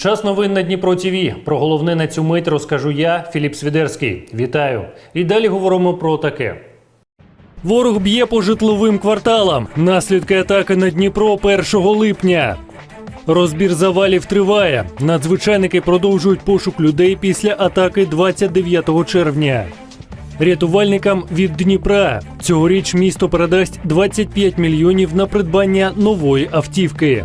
Час новин на Дніпро ТІВІ. Про головне на цю мить розкажу я, Філіп Свідерський. Вітаю. І далі говоримо про таке. Ворог б'є по житловим кварталам. Наслідки атаки на Дніпро 1 липня. Розбір завалів триває. Надзвичайники продовжують пошук людей після атаки 29 червня. Рятувальникам від Дніпра цьогоріч місто передасть 25 мільйонів на придбання нової автівки.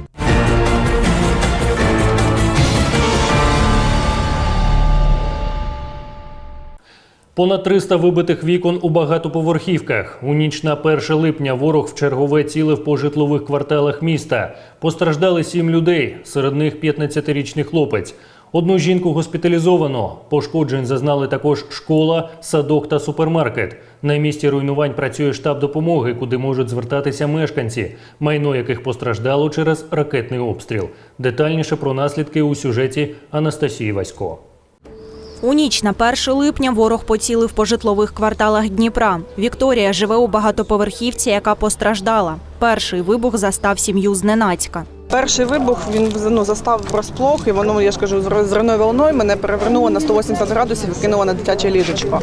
Понад 300 вибитих вікон у багатоповерхівках. У ніч на 1 липня ворог в чергове цілив по житлових кварталах міста. Постраждали сім людей, серед них 15-річний хлопець. Одну жінку госпіталізовано. Пошкоджень зазнали також школа, садок та супермаркет. На місці руйнувань працює штаб допомоги, куди можуть звертатися мешканці, майно яких постраждало через ракетний обстріл. Детальніше про наслідки у сюжеті Анастасії Васько. У ніч на 1 липня ворог поцілив по житлових кварталах Дніпра. Вікторія живе у багатоповерхівці, яка постраждала. Перший вибух застав сім'ю зненацька. Перший вибух він ну, застав врасплох, і воно, я ж кажу, з зривною волною мене перевернуло на 180 градусів і кинуло на дитяче ліжечко.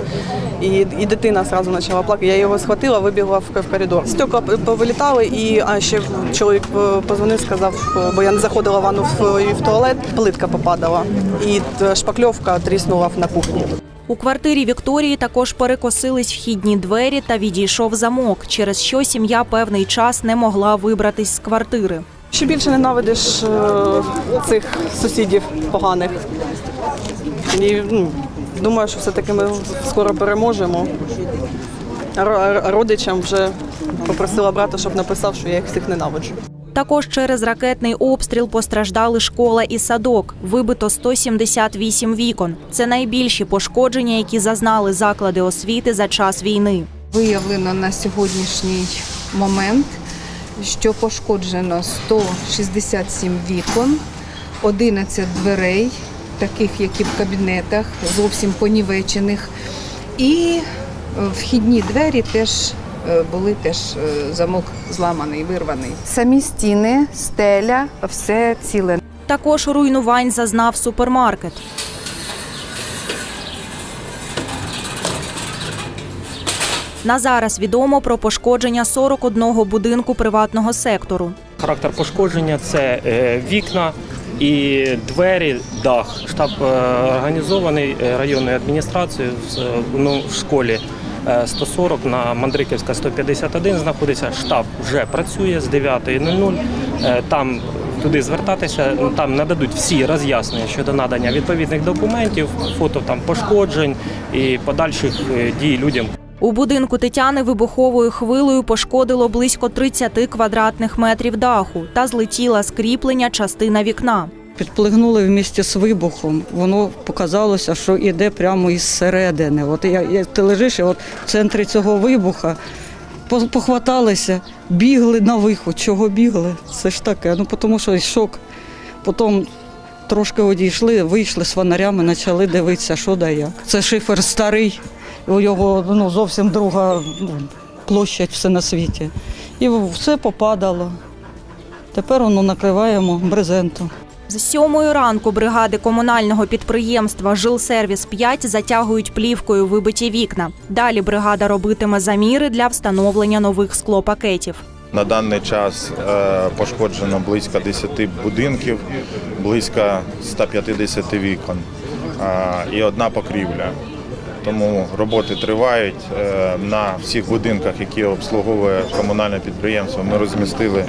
І, і дитина одразу почала плакати. Я його схватила, вибігла в, в коридор. Стекла повилітали, і а ще чоловік е, позвонив, сказав, е, бо я не заходила в ванну в, в туалет, плитка попадала, і шпакльовка тріснула на кухні. У квартирі Вікторії також перекосились вхідні двері та відійшов замок, через що сім'я певний час не могла вибратись з квартири. Ще більше ненавидиш е, цих сусідів поганих. І ну, думаю, що все-таки ми скоро переможемо. Родичам вже попросила брата, щоб написав, що я їх всіх ненавиджу. Також через ракетний обстріл постраждали школа і садок. Вибито 178 вікон. Це найбільші пошкодження, які зазнали заклади освіти за час війни. Виявлено на сьогоднішній момент, що пошкоджено 167 вікон, 11 дверей, таких як і в кабінетах, зовсім понівечених. І е, вхідні двері теж е, були теж е, замок зламаний, вирваний. Самі стіни, стеля, все ціле. Також руйнувань зазнав супермаркет. На зараз відомо про пошкодження 41 будинку приватного сектору. Характер пошкодження це е, вікна і двері, дах. Штаб е, організований е, районною адміністрацією ну, в школі. е, 140 на Мандриківська 151 знаходиться. Штаб вже працює з 9.00. Е, Там туди звертатися, там нададуть всі роз'яснення щодо надання відповідних документів, фото там пошкоджень і подальших дій людям. У будинку Тетяни вибуховою хвилею пошкодило близько 30 квадратних метрів даху та злетіла з кріплення частина вікна. Підплигнули в місті з вибухом. Воно показалося, що йде прямо із середини. От я, я ти лежиш, от в центрі цього вибуха похваталися, бігли на виход. Чого бігли? Це ж таке. Ну тому що шок. Потім трошки одійшли, вийшли з фонарями, почали дивитися, що да як. Це шифер старий, у його ну, зовсім друга площадь все на світі. І все попадало. Тепер воно накриваємо брезентом. З сьомої ранку бригади комунального підприємства Жилсервіс 5 затягують плівкою вибиті вікна. Далі бригада робитиме заміри для встановлення нових склопакетів. На даний час е, пошкоджено близько 10 будинків, близько 150 вікон е, і одна покрівля. Тому роботи тривають. Е, На всіх будинках, які обслуговує комунальне підприємство, ми розмістили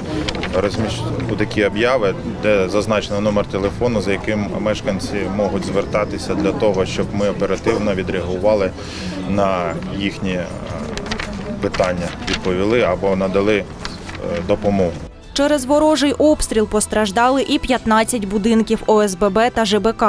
розміщ... такі обяви, де зазначено номер телефону, за яким мешканці можуть звертатися для того, щоб ми оперативно відреагували на їхні е, питання, відповіли або надали е, допомогу. Через ворожий обстріл постраждали і 15 будинків ОСББ та ЖБК.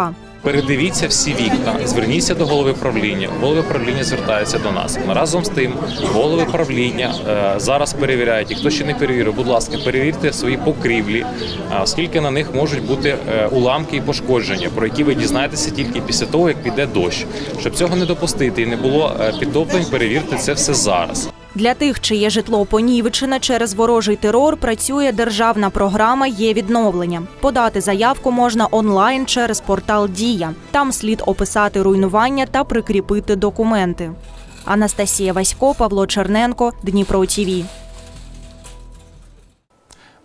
Передивіться всі вікна, зверніться до голови правління. Голови правління звертаються до нас. Разом з тим, голови правління е, зараз перевіряють. І хто ще не перевірив, будь ласка, перевірте свої покрівлі, а, оскільки на них можуть бути е, уламки і пошкодження, про які ви дізнаєтеся тільки після того, як піде дощ. Щоб цього не допустити і не було е, підтоплень, перевірте це все зараз. Для тих, чиє житло понівечене через ворожий терор, працює державна програма є відновлення. Подати заявку можна онлайн через портал Дія. Там слід описати руйнування та прикріпити документи. Анастасія Васько, Павло Черненко, Дніпро ТІВІ.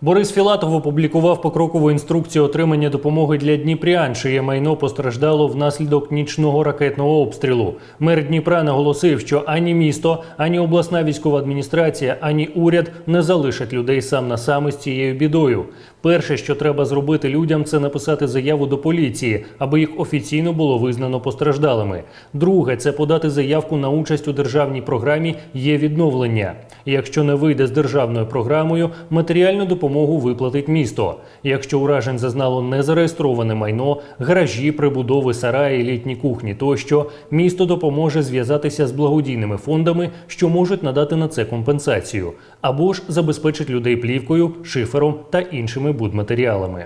Борис Філатов опублікував покрокову інструкцію отримання допомоги для дніпрян, чиє майно постраждало внаслідок нічного ракетного обстрілу. Мер Дніпра наголосив, що ані місто, ані обласна військова адміністрація, ані уряд не залишать людей сам на сам із цією бідою. Перше, що треба зробити людям, це написати заяву до поліції, аби їх офіційно було визнано постраждалими. Друге це подати заявку на участь у державній програмі є відновлення. Якщо не вийде з державною програмою, матеріальну допомогу виплатить місто. Якщо уражень зазнало незареєстроване майно, гаражі, прибудови, сараї, літні кухні тощо, місто допоможе зв'язатися з благодійними фондами, що можуть надати на це компенсацію, або ж забезпечить людей плівкою, шифером та іншими будматеріалами.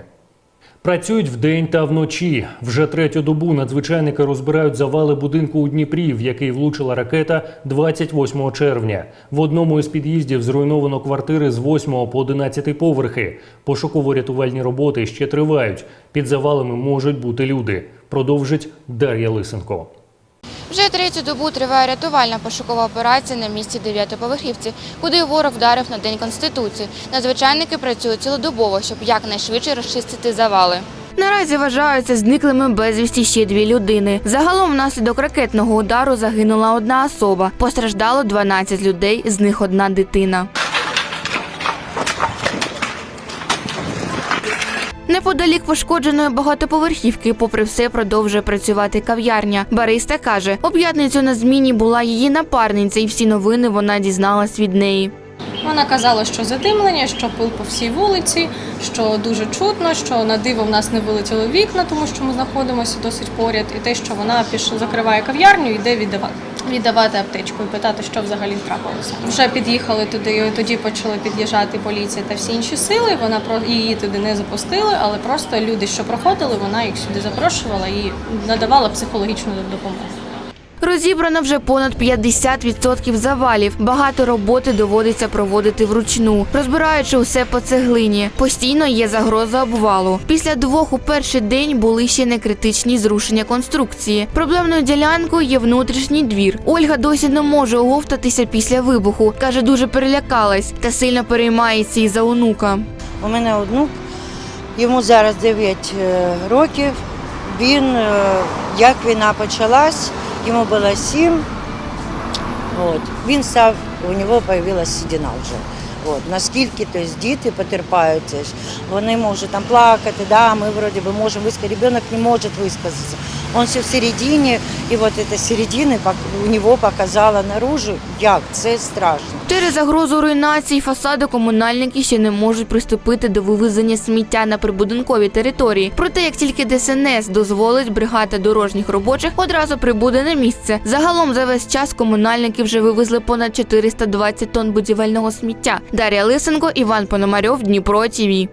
Працюють вдень та вночі. Вже третю добу надзвичайники розбирають завали будинку у Дніпрі, в який влучила ракета 28 червня. В одному із під'їздів зруйновано квартири з 8 по 11 поверхи. Пошуково-рятувальні роботи ще тривають. Під завалами можуть бути люди. Продовжить Дар'я Лисенко. Вже третю добу триває рятувальна пошукова операція на місці дев'ятоповерхівці, куди ворог вдарив на День Конституції. Надзвичайники працюють цілодобово, щоб якнайшвидше розчистити завали. Наразі вважаються зниклими безвісті ще дві людини. Загалом внаслідок ракетного удару загинула одна особа. Постраждало 12 людей, з них одна дитина. Неподалік пошкодженої багатоповерхівки, попри все, продовжує працювати кав'ярня. Бариста каже, у п'ятницю на зміні була її напарниця, і всі новини вона дізналась від неї. Вона казала, що задимлення, що пил по всій вулиці, що дуже чутно, що на диво в нас не вилетіли вікна, тому що ми знаходимося досить поряд, і те, що вона пішла, закриває кав'ярню, йде віддавати. Віддавати аптечку і питати, що взагалі трапилося. Вже під'їхали туди, тоді почали під'їжджати поліція та всі інші сили. Вона про її туди не запустили, але просто люди, що проходили, вона їх сюди запрошувала і надавала психологічну допомогу. Розібрано вже понад 50% завалів. Багато роботи доводиться проводити вручну, розбираючи усе по цеглині. Постійно є загроза обвалу. Після двох у перший день були ще некритичні зрушення конструкції. Проблемною ділянкою є внутрішній двір. Ольга досі не може оговтатися після вибуху. каже, дуже перелякалась та сильно переймається і за онука. У мене онук, йому зараз 9 е, років. Він, е, як війна почалась, йому було 7. От. Він став, у нього з'явилася седина вже. От. Наскільки то есть, діти потерпають, вони можуть там плакати, да, ми вроді би можемо висказати, ребенок не може висказатися. Он все в середині, і от ця середина у нього показала наружу, як це страшно. Через загрозу руйнації фасаду комунальники ще не можуть приступити до вивезення сміття на прибудинковій території. Проте, як тільки ДСНС дозволить, бригада дорожніх робочих одразу прибуде на місце. Загалом за весь час комунальники вже вивезли понад 420 тонн будівельного сміття. Дар'я Лисенко, Іван Пономарьов, Дніпро ТІВІ.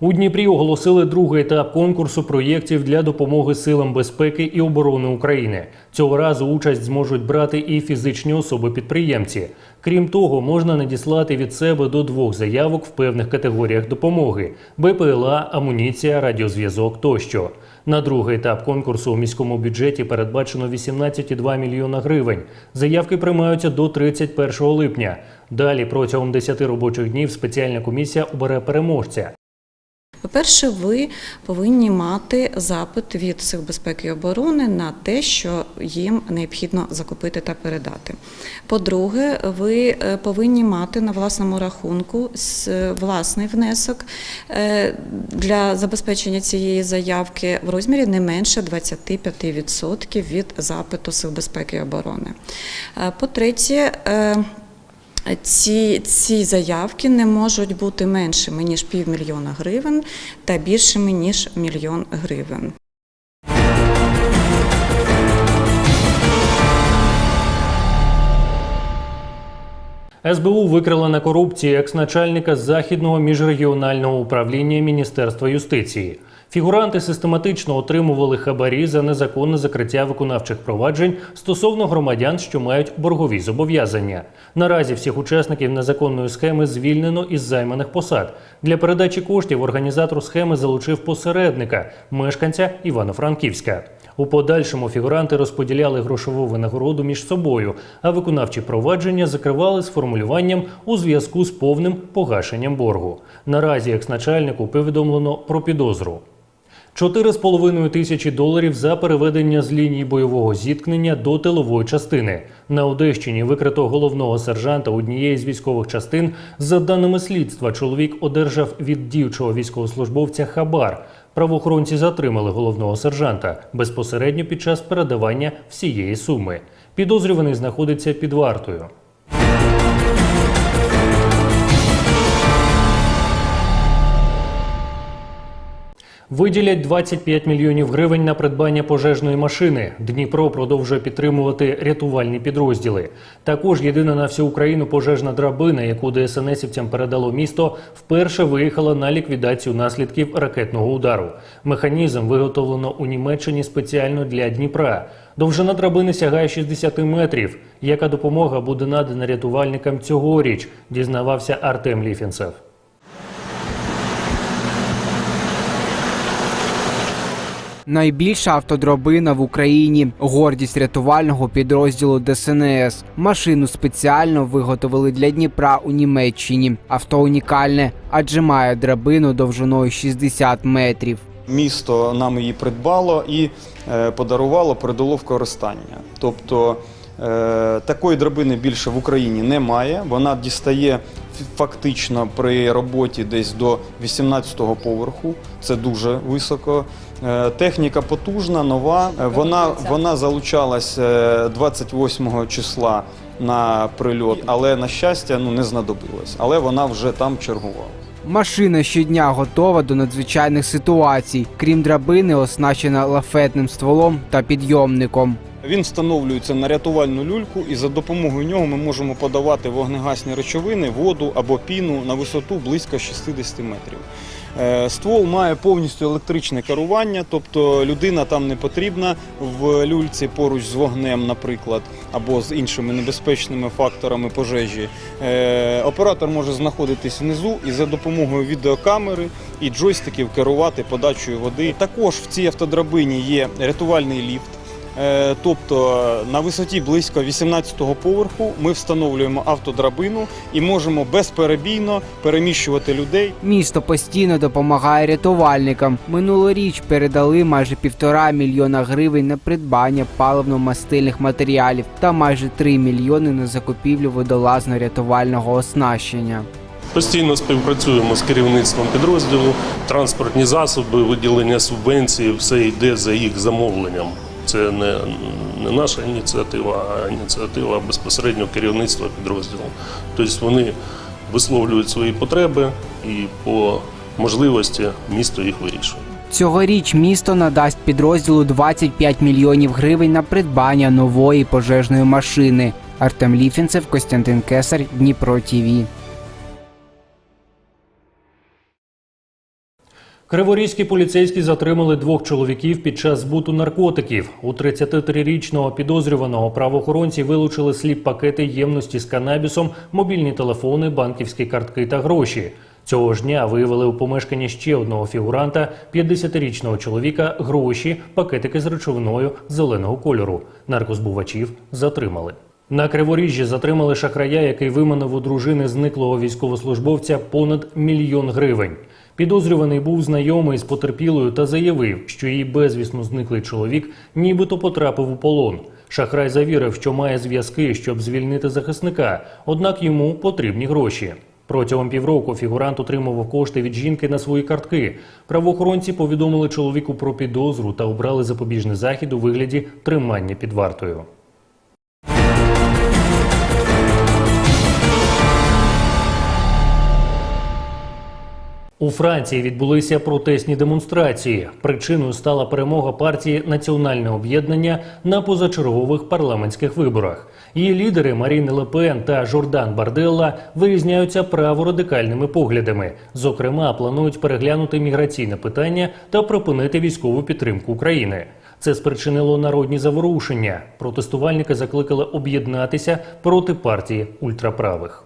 У Дніпрі оголосили другий етап конкурсу проєктів для допомоги силам безпеки і оборони України. Цього разу участь зможуть брати і фізичні особи-підприємці. Крім того, можна надіслати від себе до двох заявок в певних категоріях допомоги: БПЛА, амуніція, радіозв'язок тощо. На другий етап конкурсу у міському бюджеті передбачено 18,2 мільйона гривень. Заявки приймаються до 31 липня. Далі протягом 10 робочих днів спеціальна комісія обере переможця. По-перше, ви повинні мати запит від Сил безпеки і оборони на те, що їм необхідно закупити та передати. По-друге, ви е, повинні мати на власному рахунку власний внесок е, для забезпечення цієї заявки в розмірі не менше 25% від запиту Сил безпеки і оборони. Е, По-третє, ці, ці заявки не можуть бути меншими ніж півмільйона гривень та більшими ніж мільйон гривень. СБУ викрила на корупції екс-начальника західного міжрегіонального управління Міністерства юстиції. Фігуранти систематично отримували хабарі за незаконне закриття виконавчих проваджень стосовно громадян, що мають боргові зобов'язання. Наразі всіх учасників незаконної схеми звільнено із займаних посад. Для передачі коштів організатор схеми залучив посередника, мешканця Івано-Франківська. У подальшому фігуранти розподіляли грошову винагороду між собою, а виконавчі провадження закривали з формулюванням у зв'язку з повним погашенням боргу. Наразі екс-начальнику повідомлено про підозру. 4,5 тисячі доларів за переведення з лінії бойового зіткнення до тилової частини. На Одещині викрито головного сержанта однієї з військових частин. За даними слідства, чоловік одержав від діючого військовослужбовця хабар. Правоохоронці затримали головного сержанта безпосередньо під час передавання всієї суми. Підозрюваний знаходиться під вартою. Виділять 25 мільйонів гривень на придбання пожежної машини. Дніпро продовжує підтримувати рятувальні підрозділи. Також єдина на всю Україну пожежна драбина, яку ДСНСівцям передало місто, вперше виїхала на ліквідацію наслідків ракетного удару. Механізм виготовлено у Німеччині спеціально для Дніпра. Довжина драбини сягає 60 метрів. Яка допомога буде надана рятувальникам цьогоріч? Дізнавався Артем Ліфінцев. Найбільша автодробина в Україні гордість рятувального підрозділу ДСНС. Машину спеціально виготовили для Дніпра у Німеччині. Авто унікальне, адже має драбину довжиною 60 метрів. Місто нам її придбало і е, подарувало, передало в користання. Тобто такої драбини більше в Україні немає. Вона дістає фактично при роботі десь до 18-го поверху. Це дуже високо. Е, Техніка потужна, нова. Е, Вона, вона залучалась е, 28 числа на прильот, але на щастя ну, не знадобилась. Але вона вже там чергувала. Машина щодня готова до надзвичайних ситуацій. Крім драбини, оснащена лафетним стволом та підйомником. Він встановлюється на рятувальну люльку, і за допомогою нього ми можемо подавати вогнегасні речовини, воду або піну на висоту близько 60 метрів. Е, Ствол має повністю електричне керування, тобто людина там не потрібна в люльці поруч з вогнем, наприклад, або з іншими небезпечними факторами пожежі. Е, Оператор може знаходитись внизу і за допомогою відеокамери і джойстиків керувати подачею води. Також в цій автодрабині є рятувальний ліфт. Е, Тобто на висоті близько 18-го поверху ми встановлюємо автодрабину і можемо безперебійно переміщувати людей. Місто постійно допомагає рятувальникам. Минулоріч передали майже півтора мільйона гривень на придбання паливно-мастильних матеріалів та майже 3 мільйони на закупівлю водолазно-рятувального оснащення. Постійно співпрацюємо з керівництвом підрозділу, транспортні засоби, виділення субвенції, все йде за їх замовленням. Це не, не наша ініціатива, а ініціатива безпосередньо керівництва підрозділу. Тобто вони висловлюють свої потреби і по можливості місто їх вирішує. Цьогоріч місто надасть підрозділу 25 мільйонів гривень на придбання нової пожежної машини. Артем Ліфінцев, Костянтин Кесар, Дніпро ТІВІ. Криворізькі поліцейські затримали двох чоловіків під час збуту наркотиків. У 33-річного підозрюваного правоохоронці вилучили сліп пакети ємності з канабісом, мобільні телефони, банківські картки та гроші. Цього ж дня виявили у помешканні ще одного фігуранта, 50-річного чоловіка, гроші, пакетики з речовиною зеленого кольору. Наркозбувачів затримали. На Криворіжжі затримали шахрая, який виманив у дружини зниклого військовослужбовця понад мільйон гривень. Підозрюваний був знайомий з потерпілою та заявив, що її безвісно зниклий чоловік нібито потрапив у полон. Шахрай завірив, що має зв'язки, щоб звільнити захисника, однак йому потрібні гроші. Протягом півроку фігурант отримував кошти від жінки на свої картки. Правоохоронці повідомили чоловіку про підозру та обрали запобіжний захід у вигляді тримання під вартою. У Франції відбулися протестні демонстрації. Причиною стала перемога партії Національне об'єднання на позачергових парламентських виборах. Її лідери Маріни Лепен та Жордан Барделла вирізняються праворадикальними поглядами. Зокрема, планують переглянути міграційне питання та припинити військову підтримку України. Це спричинило народні заворушення. Протестувальники закликали об'єднатися проти партії ультраправих.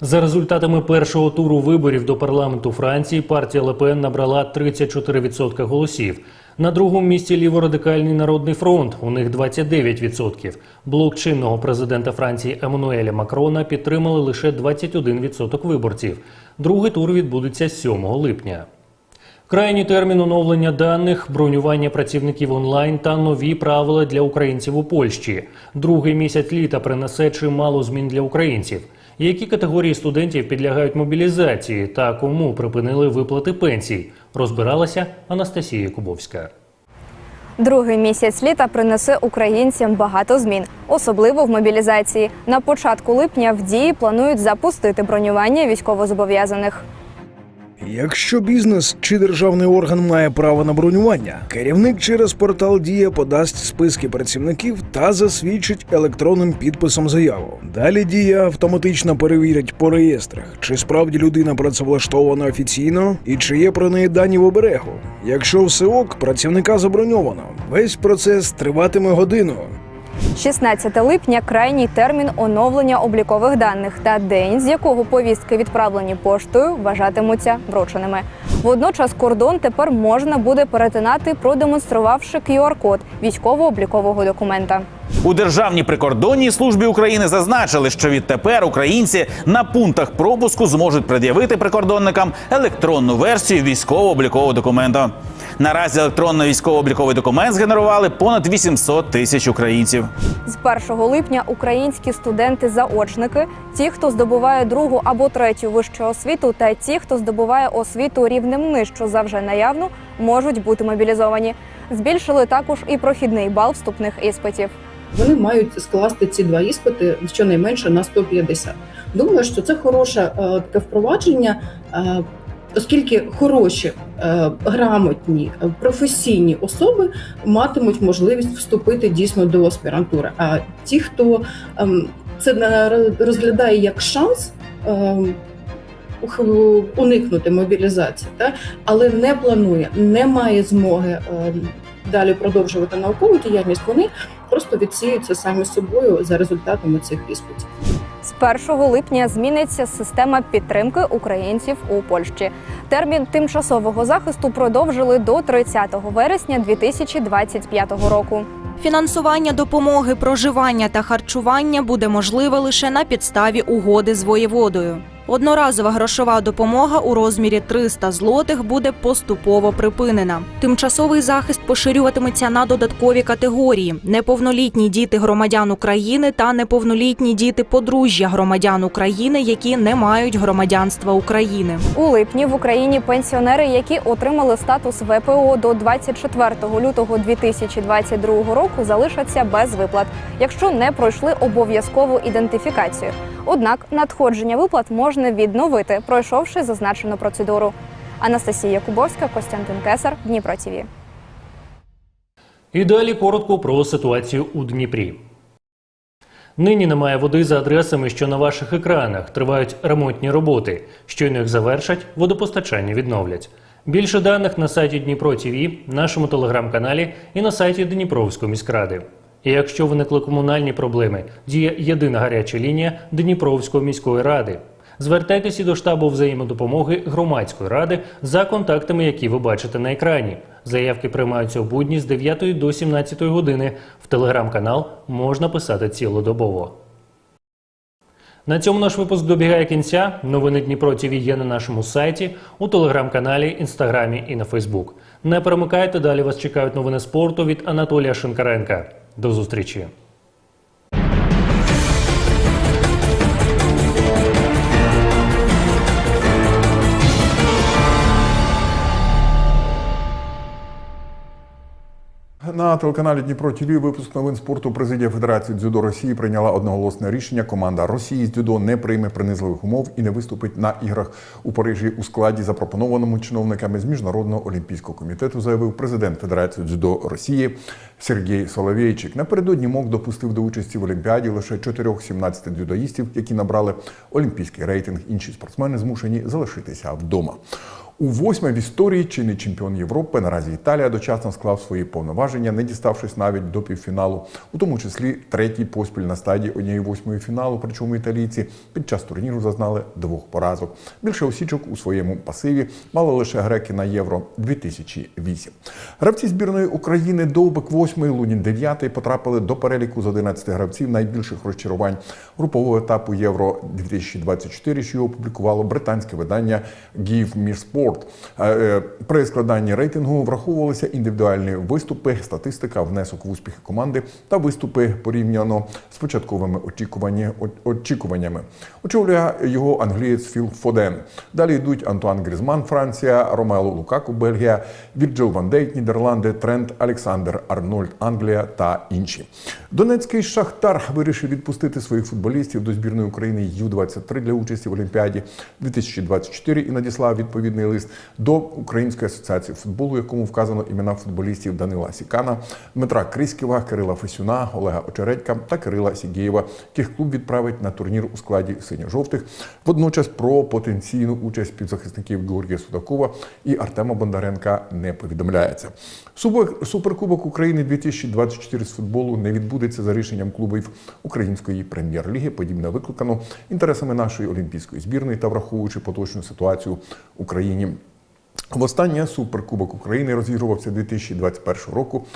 За результатами першого туру виборів до парламенту Франції партія Лепен набрала 34% голосів. На другому місці ліворадикальний народний фронт. У них 29%. Блок чинного президента Франції Еммануеля Макрона підтримали лише 21% виборців. Другий тур відбудеться 7 липня. Крайній термін оновлення даних, бронювання працівників онлайн та нові правила для українців у Польщі. Другий місяць літа принесе чимало змін для українців. Які категорії студентів підлягають мобілізації та кому припинили виплати пенсій, розбиралася Анастасія Кубовська. Другий місяць літа принесе українцям багато змін, особливо в мобілізації. На початку липня в дії планують запустити бронювання військовозобов'язаних. Якщо бізнес чи державний орган має право на бронювання, керівник через портал Дія подасть списки працівників та засвідчить електронним підписом заяву. Далі дія автоматично перевірять по реєстрах, чи справді людина працевлаштована офіційно і чи є про неї дані в оберегу. Якщо все ок, працівника заброньовано. Весь процес триватиме годину. 16 липня крайній термін оновлення облікових даних та день, з якого повістки відправлені поштою, вважатимуться врученими. Водночас кордон тепер можна буде перетинати, продемонструвавши QR-код військово-облікового документа. У Державній прикордонній службі України зазначили, що відтепер українці на пунктах пропуску зможуть пред'явити прикордонникам електронну версію військово-облікового документа. Наразі електронно-військово-обліковий документ згенерували понад 800 тисяч українців. З 1 липня українські студенти-заочники, ті, хто здобуває другу або третю вищу освіту, та ті, хто здобуває освіту рівнем нижче за вже наявну, можуть бути мобілізовані. Збільшили також і прохідний бал вступних іспитів. Вони мають скласти ці два іспити щонайменше на 150. Думаю, що це хороше е, таке впровадження, е, оскільки хороші, е, грамотні, е, професійні особи матимуть можливість вступити дійсно до аспірантури. А ті, хто ем, це розглядає як шанс. ем, Уникнути мобілізації, та але не планує, не має змоги ем, далі продовжувати наукову діяльність. Вони просто відсіються самі собою за результатами цих іспитів. З 1 липня зміниться система підтримки українців у Польщі. Термін тимчасового захисту продовжили до 30 вересня 2025 року. Фінансування допомоги, проживання та харчування буде можливе лише на підставі угоди з воєводою. Одноразова грошова допомога у розмірі 300 злотих буде поступово припинена. Тимчасовий захист поширюватиметься на додаткові категорії: неповнолітні діти громадян України та неповнолітні діти подружжя громадян України, які не мають громадянства України. У липні в Україні пенсіонери, які отримали статус ВПО до 24 лютого 2022 року, залишаться без виплат, якщо не пройшли обов'язкову ідентифікацію. Однак надходження виплат можна відновити, пройшовши зазначену процедуру. Анастасія Кубовська, Костянтин Кесар, Дніпро ТІВІ. І далі коротко про ситуацію у Дніпрі. Нині немає води за адресами, що на ваших екранах. Тривають ремонтні роботи. Щойно їх завершать, водопостачання відновлять. Більше даних на сайті Дніпро ТВ, нашому телеграм-каналі і на сайті Дніпровської міськради. І якщо виникли комунальні проблеми, діє єдина гаряча лінія Дніпровської міської ради. Звертайтеся до штабу взаємодопомоги громадської ради за контактами, які ви бачите на екрані. Заявки приймаються у будні з 9 до 17 години. В телеграм-канал можна писати цілодобово. На цьому наш випуск добігає кінця. Новини Дніпро ТВ є на нашому сайті, у телеграм-каналі, інстаграмі і на Фейсбук. Не перемикайте, далі вас чекають новини спорту від Анатолія Шинкаренка. До зустрічі! На телеканалі Дніпро ТВ випуск новин спорту. Президія Федерації дзюдо Росії прийняла одноголосне рішення. Команда Росії з дзюдо не прийме принизливих умов і не виступить на іграх у Парижі у складі, запропонованому чиновниками з міжнародного олімпійського комітету, заявив президент Федерації дзюдо Росії Сергій Соловейчик. Напередодні МОК допустив до участі в Олімпіаді лише 4-17 дзюдоїстів, які набрали олімпійський рейтинг. Інші спортсмени змушені залишитися вдома. У восьме в історії чинний чемпіон Європи наразі Італія дочасно склав свої повноваження, не діставшись навіть до півфіналу, у тому числі третій поспіль на стадії однієї восьмої фіналу. Причому італійці під час турніру зазнали двох поразок. Більше осічок у своєму пасиві мали лише греки на євро 2008. Гравці збірної України Довбик 8, Лунін 9 потрапили до переліку з 11 гравців найбільших розчарувань групового етапу Євро 2024, що його опублікувало британське видання Give Me Sport. Е, е, При складанні рейтингу враховувалися індивідуальні виступи, статистика, внесок в успіхи команди та виступи порівняно з початковими очікуваннями. Очолює його англієць Філ Фоден. Далі йдуть Антуан Грізман, Франція, Ромело Лукаку, Бельгія, Вірджил Ван Дейк, Нідерланди, Трент Олександр Арнольд, Англія та інші. Донецький Шахтар вирішив відпустити своїх футболістів до збірної України Ю-23 для участі в Олімпіаді 2024 і надіслав відповідний лист до Української асоціації футболу, якому вказано імена футболістів Данила Сікана, Дмитра Криськіва, Кирила Фесюна, Олега Очередька та Кирила Сігєєва, яких клуб відправить на турнір у складі синьо-жовтих. Водночас про потенційну участь півзахисників Георгія Судакова і Артема Бондаренка не повідомляється. Суперкубок України 2024 з футболу не відбудеться за рішенням клубів Української прем'єр-ліги. Подібне викликано інтересами нашої олімпійської збірної та враховуючи поточну ситуацію в Україні. Востаннє Суперкубок України розігрувався 2021 року,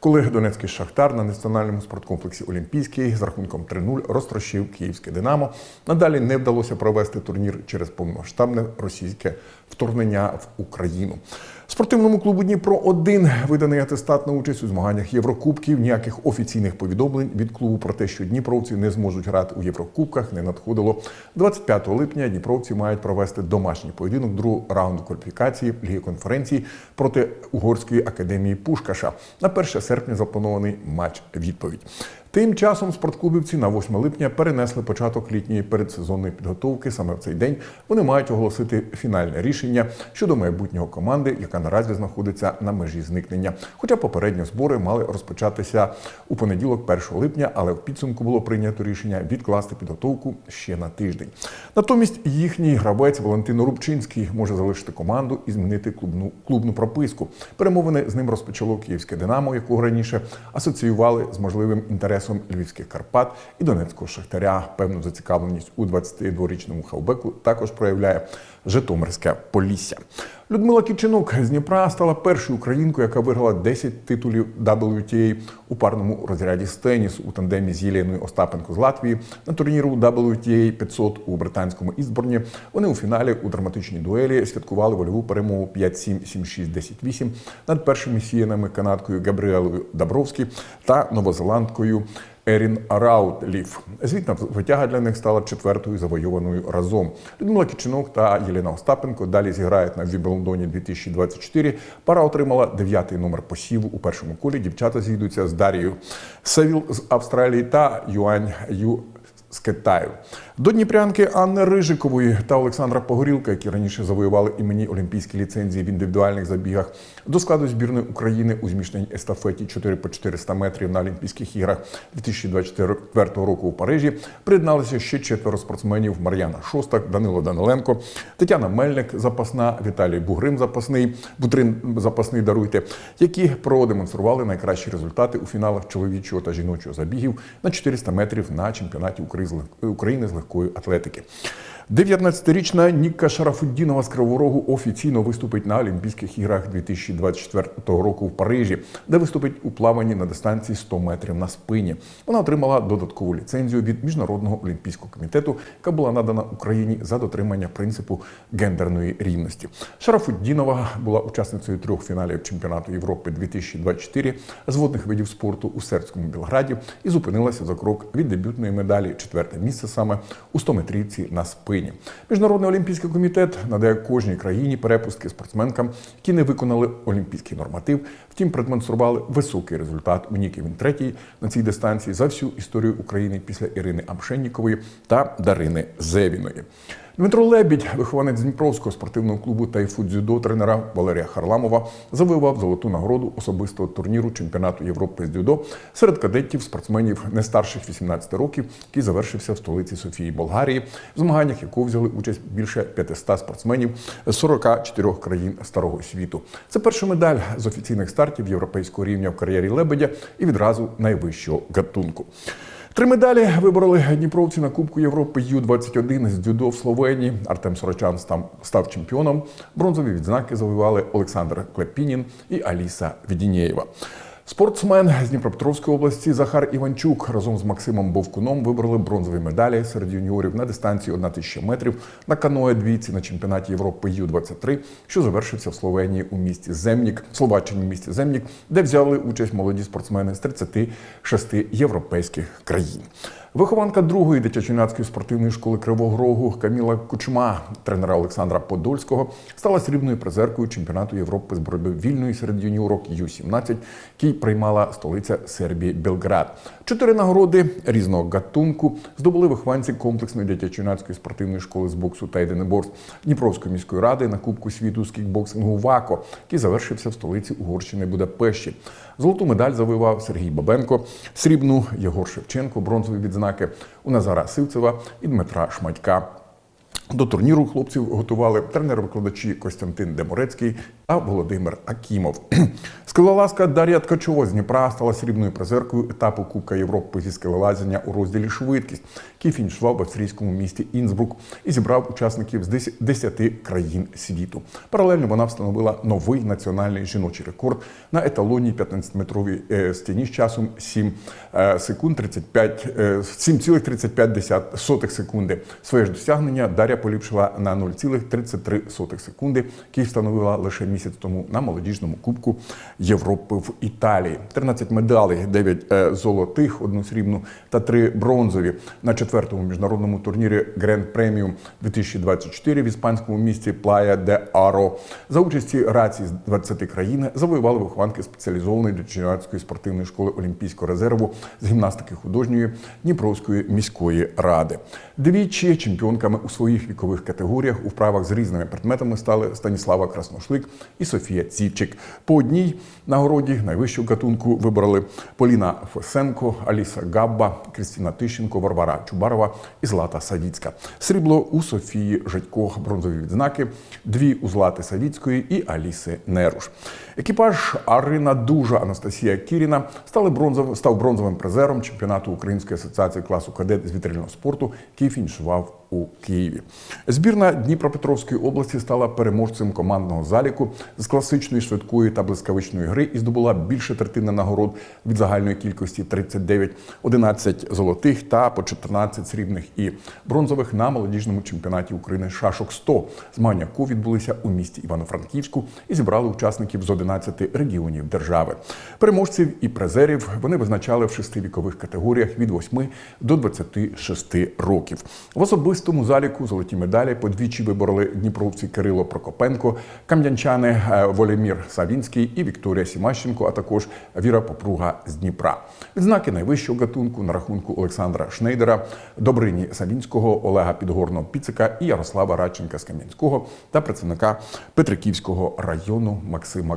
коли Донецький Шахтар на національному спорткомплексі Олімпійський з рахунком 3-0 розтрощив Київське Динамо. Надалі не вдалося провести турнір через повномасштабне російське вторгнення в Україну. Спортивному клубу Дніпро 1 виданий атестат на участь у змаганнях Єврокубків. Ніяких офіційних повідомлень від клубу про те, що дніпровці не зможуть грати у Єврокубках, не надходило. 25 липня дніпровці мають провести домашній поєдинок другого раунду кваліфікації Ліги конференції проти угорської академії Пушкаша. На 1 серпня запланований матч відповідь. Тим часом спортклубівці на 8 липня перенесли початок літньої передсезонної підготовки. Саме в цей день вони мають оголосити фінальне рішення щодо майбутнього команди, яка наразі знаходиться на межі зникнення. Хоча попередньо збори мали розпочатися у понеділок, 1 липня, але в підсумку було прийнято рішення відкласти підготовку ще на тиждень. Натомість їхній гравець Валентин Рубчинський може залишити команду і змінити клубну клубну прописку. Перемовини з ним розпочало київське Динамо, якого раніше асоціювали з можливим інтересом львівських Карпат і Донецького Шахтаря. Певну зацікавленість у 22-річному хавбеку також проявляє Житомирське Полісся. Людмила Кіченок з Дніпра стала першою українкою, яка виграла 10 титулів WTA у парному розряді з тенісу у тандемі з Єленою Остапенко з Латвії на турніру WTA 500 у британському Ізборні. Вони у фіналі у драматичній дуелі святкували вольову перемогу 5-7, 7-6, 10-8 над першими сіянами канадкою Габріелою Дабровські та новозеландкою Ерін Раутліф. Звітна витяга для них стала четвертою завойованою разом. Людмила Кічинок та Єліна Остапенко далі зіграють на Вібелдоні 2024. Пара отримала дев'ятий номер посіву у першому колі. Дівчата зійдуться з Дарією Севіл з Австралії та Юань Ю з Китаю. До Дніпрянки Анни Рижикової та Олександра Погорілка, які раніше завоювали імені олімпійські ліцензії в індивідуальних забігах, до складу збірної України у змішаній естафеті 4 по 400 метрів на Олімпійських іграх 2024 року у Парижі приєдналися ще четверо спортсменів: Мар'яна Шостак, Данило Даниленко, Тетяна Мельник, запасна, Віталій Бугрим, запасний, Бутрин запасний даруйте, які продемонстрували найкращі результати у фіналах чоловічого та жіночого забігів на 400 метрів на чемпіонаті України з лег- України з легкої атлетики. 19-річна Ніка Шарафуддінова з Кривого Рогу офіційно виступить на Олімпійських іграх 2024 року в Парижі, де виступить у плаванні на дистанції 100 метрів на спині. Вона отримала додаткову ліцензію від Міжнародного олімпійського комітету, яка була надана Україні за дотримання принципу гендерної рівності. Шарафуддінова була учасницею трьох фіналів чемпіонату Європи 2024 з водних видів спорту у сербському Білграді і зупинилася за крок від дебютної медалі четверте місце саме у 100-метрівці на спині. Міжнародний олімпійський комітет надає кожній країні перепустки спортсменкам, які не виконали олімпійський норматив. Втім, продемонстрували високий результат. У Ніки він третій на цій дистанції за всю історію України після Ірини Амшеннікової та Дарини Зевіної. Дмитро Лебідь, вихованець Дніпровського спортивного клубу тайфу дзюдо тренера Валерія Харламова, завоював золоту нагороду особистого турніру чемпіонату Європи з дзюдо серед кадетів спортсменів не старших 18 років, який завершився в столиці Софії Болгарії, в змаганнях якого взяли участь більше 500 спортсменів з 44 країн старого світу. Це перша медаль з офіційних стартів європейського рівня в кар'єрі Лебедя і відразу найвищого гатунку. Три медалі вибороли дніпровці на Кубку Європи Ю-21 з дюдо в Словенії. Артем Сорочан став, чемпіоном. Бронзові відзнаки завоювали Олександр Клепінін і Аліса Відінєєва. Спортсмен з Дніпропетровської області Захар Іванчук разом з Максимом Бовкуном вибрали бронзові медалі серед юніорів на дистанції 1000 метрів на каное двійці на чемпіонаті Європи Ю-23, що завершився в Словенії у місті Земнік, Словаччині місті Земнік, де взяли участь молоді спортсмени з 36 європейських країн. Вихованка другої дитячо-юнацької спортивної школи Кривого Рогу Каміла Кучма, тренера Олександра Подольського, стала срібною призеркою чемпіонату Європи з боротьби вільної серед юніорок Ю-17, який приймала столиця Сербії Белград. Чотири нагороди різного гатунку здобули вихованці комплексної дитячо-юнацької спортивної школи з боксу та єдиноборств Дніпровської міської ради на Кубку світу з кікбоксингу ВАКО, який завершився в столиці Угорщини Будапешті. Золоту медаль завоював Сергій Бабенко, срібну Єгор Шевченко, бронзові відзнаки у Назара Сивцева і Дмитра Шматька. До турніру хлопців готували тренер-викладачі Костянтин Деморецький та Володимир Акімов. Скелолазка Дар'я Ткачова з Дніпра стала срібною призеркою етапу Кубка Європи зі скелелазіння у розділі швидкість, який фінішував в австрійському місті Інсбрук і зібрав учасників з 10 країн світу. Паралельно вона встановила новий національний жіночий рекорд на еталонній 15-метровій е, стіні з часом 7 е, секунд 35, е, 7,35 секунди. Своє ж досягнення Дар'я поліпшила на 0,33 секунди, який встановила лише місяць тому на молодіжному кубку Європи в Італії. 13 медалей, 9 е, золотих, одну срібну та 3 бронзові на четвертому міжнародному турнірі Гренд Преміум 2024 в іспанському місті Плая де Аро. За участі рацій з 20 країн завоювали вихованки спеціалізованої дитячо-юнацької спортивної школи Олімпійського резерву з гімнастики художньої Дніпровської міської ради. Двічі чемпіонками у своїх вікових категоріях у вправах з різними предметами стали Станіслава Красношлик і Софія Цівчик. По одній нагороді найвищу гатунку вибрали Поліна Фесенко, Аліса Габба, Крістіна Тищенко, Варвара Чубарова і Злата Савіцька. Срібло у Софії Жадько, бронзові відзнаки, дві у Злати Савіцької і Аліси Неруш. Екіпаж Арина Дужа Анастасія Кіріна стали бронзов, став бронзовим призером чемпіонату Української асоціації класу кадет з вітрильного спорту, який фінішував у Києві. Збірна Дніпропетровської області стала переможцем командного заліку з класичної швидкої та блискавичної гри і здобула більше третини нагород від загальної кількості 39, 11 золотих та по 14 срібних і бронзових на молодіжному чемпіонаті України шашок 100 змагання якого відбулися у місті Івано-Франківську і зібрали учасників з 11 регіонів держави. Переможців і призерів вони визначали в шести вікових категоріях від 8 до 26 років. В особистому заліку золоті медалі подвічі вибороли дніпровці Кирило Прокопенко, кам'янчани е, Володимир Савінський і Вікторія Сімащенко, а також Віра Попруга з Дніпра. Відзнаки найвищого гатунку на рахунку Олександра Шнейдера, Добрині Савінського, Олега Підгорного Піцика і Ярослава Радченка з Кам'янського та працівника Петриківського району Максима